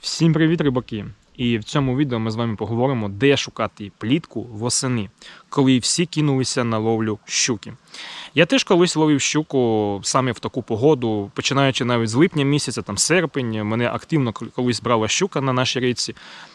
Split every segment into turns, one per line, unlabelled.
Всім привіт, рибаки! І в цьому відео ми з вами поговоримо, де шукати плітку восени, коли всі кинулися на ловлю щуки. Я теж колись ловив щуку саме в таку погоду, починаючи навіть з липня місяця, там серпень, мене активно колись брала щука на нашій річці.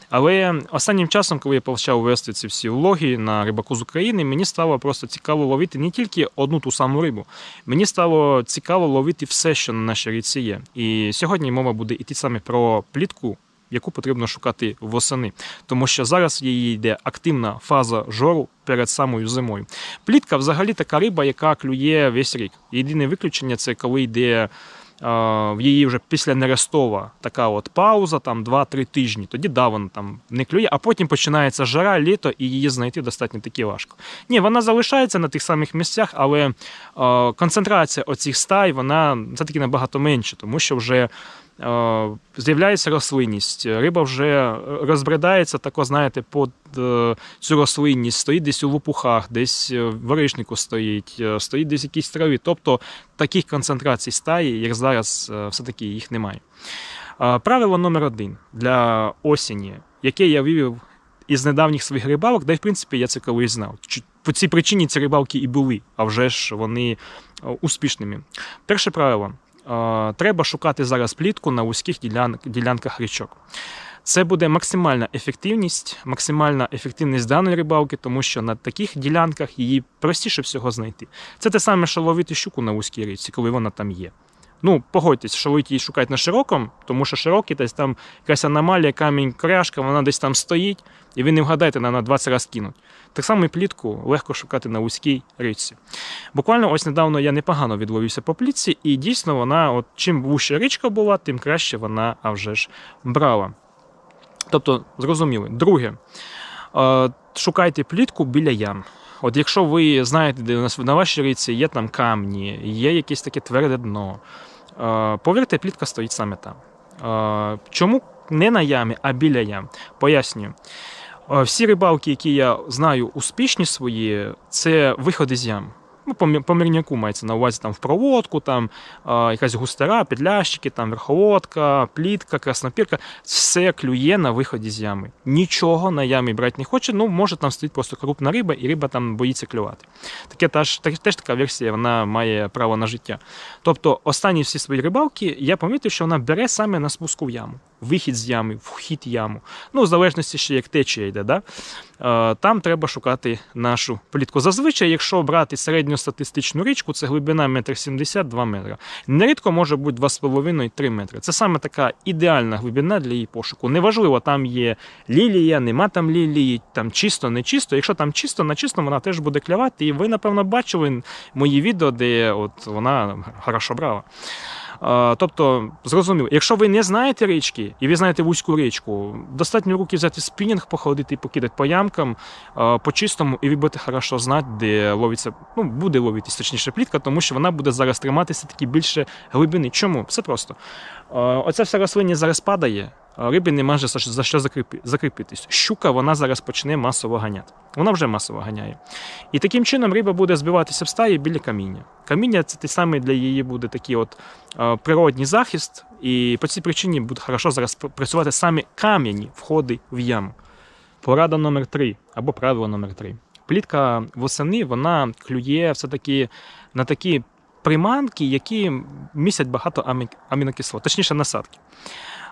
Але останнім часом, коли я почав вести ці всі влоги на рибаку з України, мені стало просто цікаво ловити не тільки одну ту саму рибу, мені стало цікаво ловити все, що на нашій річці є. І сьогодні мова буде йти саме про плітку. Яку потрібно шукати восени, тому що зараз її йде активна фаза жору перед самою зимою. Плітка взагалі така риба, яка клює весь рік. Єдине виключення це коли йде в її вже після нерестова така от пауза, там 2-3 тижні. Тоді да, вона там не клює, а потім починається жара, літо, і її знайти достатньо таки важко. Ні, вона залишається на тих самих місцях, але концентрація оцих стай вона все-таки набагато менше, тому що вже. З'являється рослинність, риба вже розбридається, тако, знаєте, під е, цю рослинність, стоїть десь у лопухах, десь в варишнику стоїть, е, стоїть десь в якійсь траві. Тобто таких концентрацій стаї, як зараз, е, все-таки їх немає. Правило номер один для осені, яке я вивів із недавніх своїх рибалок, де, в принципі, я це колись знав. По цій причині ці рибалки і були, а вже ж вони успішними. Перше правило. Треба шукати зараз плітку на вузьких ділянках річок. Це буде максимальна ефективність, максимальна ефективність даної рибалки, тому що на таких ділянках її простіше всього знайти. Це те саме, що ловити щуку на вузькій річці, коли вона там є. Ну, погодьтесь, що ви її шукаєте на широкому, тому що широкий, десь там якась аномалія, камінь, кряшка, вона десь там стоїть, і ви не вгадаєте, на 20 разів кинуть. Так само і плітку легко шукати на вузькій річці. Буквально ось недавно я непогано відловився по плітці, і дійсно вона, от чим вуща річка була, тим краще вона а вже ж брала. Тобто, зрозуміли. Друге, шукайте плітку біля ям. От якщо ви знаєте, де у нас на вашій річці є там камні, є якесь таке тверде дно, повірте, плітка стоїть саме там. Чому не на ямі, а біля ям? Пояснюю. Всі рибалки, які я знаю, успішні свої, це виходи з ям ну, по, мірняку мається на увазі там в проводку, там якась густера, підлящики, там верховодка, плітка, краснопірка. Все клює на виході з ями. Нічого на ямі брати не хоче, ну може там стоїть просто крупна риба, і риба там боїться клювати. Таке теж, теж така версія, вона має право на життя. Тобто, останні всі свої рибалки я помітив, що вона бере саме на спуску в яму вихід з ями, вхід яму. Ну, в залежності ще як течія йде. Да? Е, там треба шукати нашу плітку. Зазвичай, якщо брати середньостатистичну річку, це глибина 1,70-2 метри. Нерідко може бути 2,5-3 метри. Це саме така ідеальна глибина для її пошуку. Неважливо, там є лілія, нема там лілії, там чисто, не чисто. Якщо там чисто, на чисто вона теж буде клявати. І ви, напевно, бачили мої відео, де от вона хорошо брала. Тобто, зрозуміло, якщо ви не знаєте річки і ви знаєте вузьку річку, достатньо руки взяти спінінг, походити і покидати по ямкам, по чистому, і ви будете хорошо знати, де ловиться, ну, буде ловитись точніше плітка, тому що вона буде зараз триматися такі більше глибини. Чому? Все просто. Оця вся рослинність зараз падає риби нема за що закріпитись. Щука вона зараз почне масово ганяти. Вона вже масово ганяє. І таким чином риба буде збиватися в стаї біля каміння. Каміння це те саме для її буде такий от природній захист, і по цій причині буде хорошо зараз працювати саме кам'яні входи в яму. Порада номер 3 або правило номер 3 Плітка восени вона клює все-таки на такі приманки, які містять багато амінокислот, точніше насадки.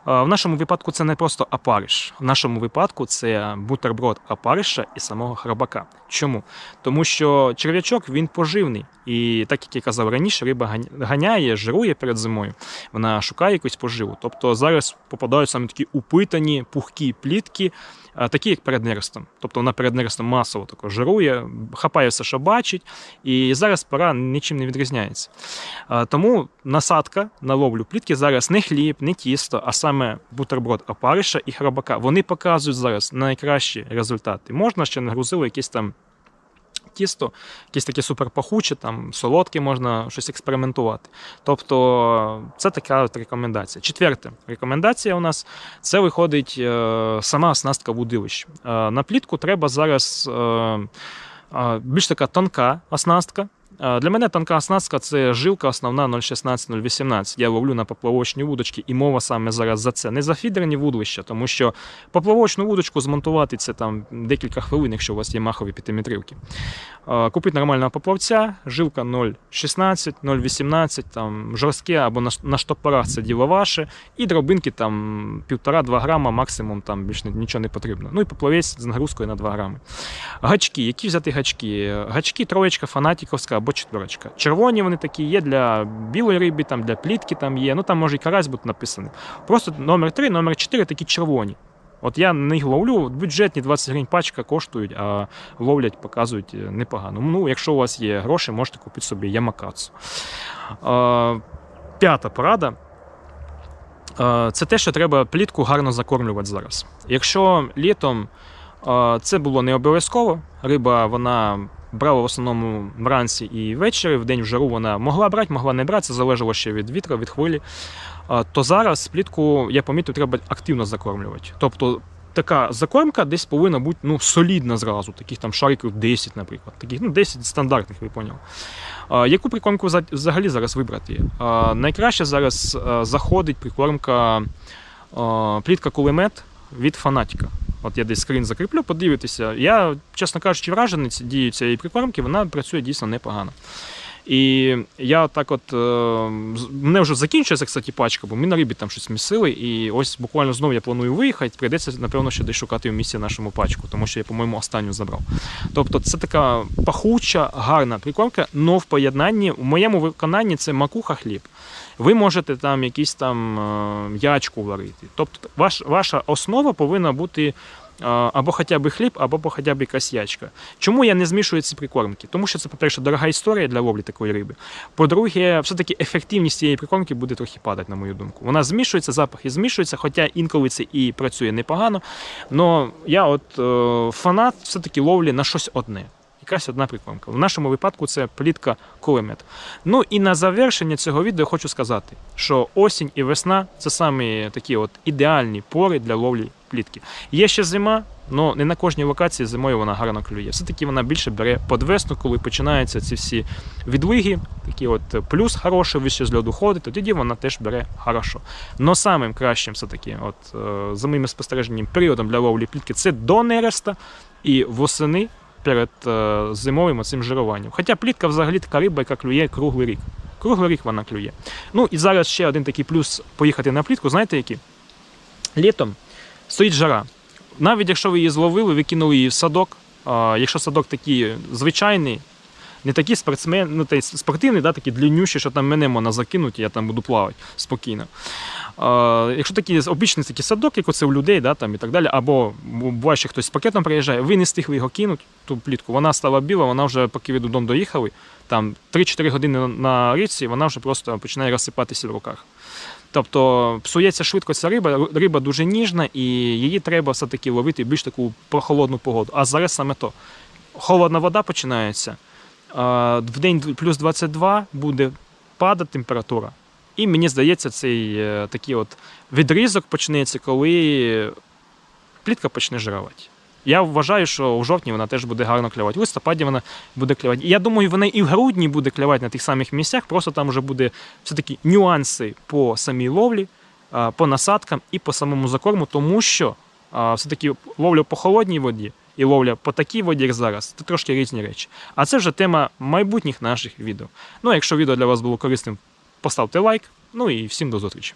В нашому випадку це не просто апариш. В нашому випадку це бутерброд апариша і самого храбака. Чому? Тому що черв'ячок він поживний. І так як я казав раніше, риба ганяє, жирує перед зимою, вона шукає якусь поживу. Тобто зараз попадають саме такі упитані, пухкі плітки, такі як перед нерестом. Тобто вона перед нерестом масово тако жирує, хапає все, що бачить, і зараз пора нічим не відрізняється. Тому насадка на ловлю плітки зараз не хліб, не тісто, а саме бутерброд опариша і храбака. Вони показують зараз найкращі результати. Можна ще нагрузили якісь там тісто, якісь таке суперпахуче, там солодке, можна щось експериментувати. Тобто це така от рекомендація. Четверта рекомендація у нас це виходить е, сама оснастка вудилищ. Е, на плітку треба зараз е, більш така тонка оснастка. Для мене тонка оснастка це жилка основна 0,16-0,18. Я ловлю на поплавочні вудочки, і мова саме зараз за це. Не за фідерні вудлища, тому що поплавочну вудочку змонтувати це там декілька хвилин, якщо у вас є махові п'ятиметрівки. Купити нормального поплавця, жилка 0,16, 0,18, там жорстке або на штопорах це діло ваше, і дробинки там 1,5-2 грама, максимум там більше нічого не потрібно. Ну і поплавець з нагрузкою на 2 грами. Гачки, які взяти гачки? Гачки троєчка, фанатіковська або четверочка. Червоні вони такі є для білої риби, там для плітки там є. Ну там може і карась бути написаний. Просто номер 3, номер 4 такі червоні. От я на них ловлю, бюджетні 20 гривень пачка коштують, а ловлять, показують е, непогано. Ну, якщо у вас є гроші, можете купити собі ямакацу. П'ята порада. Це те, що треба плітку гарно закормлювати зараз. Якщо літом це було не обов'язково, риба вона брала в основному вранці і ввечері, в день в жару вона могла брати, могла не брати, це залежало ще від вітру, від хвилі. То зараз плітку, я помітив, треба активно закормлювати. Тобто така закормка десь повинна бути ну, солідна зразу, таких там шариків 10, наприклад. Таких, ну, 10 стандартних, ви поняли. Яку прикормку взагалі зараз вибрати? Найкраще зараз заходить прикормка плітка кулемет від фанатіка. От я десь скрін закріплю, подивитися. Я, чесно кажучи, вражений дією цієї прикормки, вона працює дійсно непогано. І я так от. Е, мене вже закінчується, кстати, пачка, бо ми на рибі там щось місили. І ось буквально знову я планую виїхати. Прийдеться, напевно, ще десь шукати в місці нашому пачку, тому що я, по-моєму, останню забрав. Тобто це така пахуча, гарна прикормка, але в поєднанні, в моєму виконанні це макуха хліб. Ви можете там якісь там е, ячку варити. Тобто ваш, ваша основа повинна бути або хоча б хліб, або хоча б якась ячка. Чому я не змішую ці прикормки? Тому що це, по-перше, дорога історія для ловлі такої риби. По-друге, все-таки ефективність цієї прикормки буде трохи падати, на мою думку. Вона змішується, запахи змішуються, хоча інколи це і працює непогано. Але я, от е, фанат, все-таки ловлі на щось одне. Якась одна прикормка. В нашому випадку це плітка кулемет. Ну і на завершення цього відео хочу сказати, що осінь і весна це самі такі от ідеальні пори для ловлі плітки. Є ще зима, але не на кожній локації зимою вона гарно клює. Все-таки вона більше бере під весну, коли починаються ці всі відлиги, такі от плюс хороший, ви ще з льоду ходите, тоді вона теж бере хорошо. Но самим кращим все-таки, от е, за моїм спостереженням, періодом для ловлі плітки це до нереста і восени перед е, зимовим цим жируванням. Хоча плітка взагалі така риба, яка клює круглий рік. Круглий рік вона клює. Ну і зараз ще один такий плюс поїхати на плітку, знаєте який? Літом стоїть жара. Навіть якщо ви її зловили, викинули її в садок. Якщо садок такий звичайний, не такий спортсмен, ну, та й спортивний, да, такий длиннющий, що там мене можна закинути, я там буду плавати спокійно. А, якщо такий обичний такий садок, як оце у людей, да, там, і так далі, або буває, що хтось з пакетом приїжджає, ви не встигли його кинути, ту плітку, вона стала біла, вона вже, поки ви додому доїхали, там 3-4 години на- річці, вона вже просто починає розсипатися в руках. Тобто псується швидко ця риба, риба дуже ніжна, і її треба все-таки ловити більш таку прохолодну погоду. А зараз саме то. Холодна вода починається, в день плюс 22 буде падати температура. І мені здається, цей е, такий от відрізок почнеться, коли плітка почне жирувати. Я вважаю, що у жовтні вона теж буде гарно клювати. В листопаді вона буде клювати. Я думаю, вона і в грудні буде клювати на тих самих місцях, просто там вже буде все-таки нюанси по самій ловлі, по насадкам і по самому закорму, тому що все-таки ловля по холодній воді і ловля по такій воді, як зараз, це трошки різні речі. А це вже тема майбутніх наших відео. Ну, а якщо відео для вас було корисним, поставте лайк. Ну і всім до зустрічі.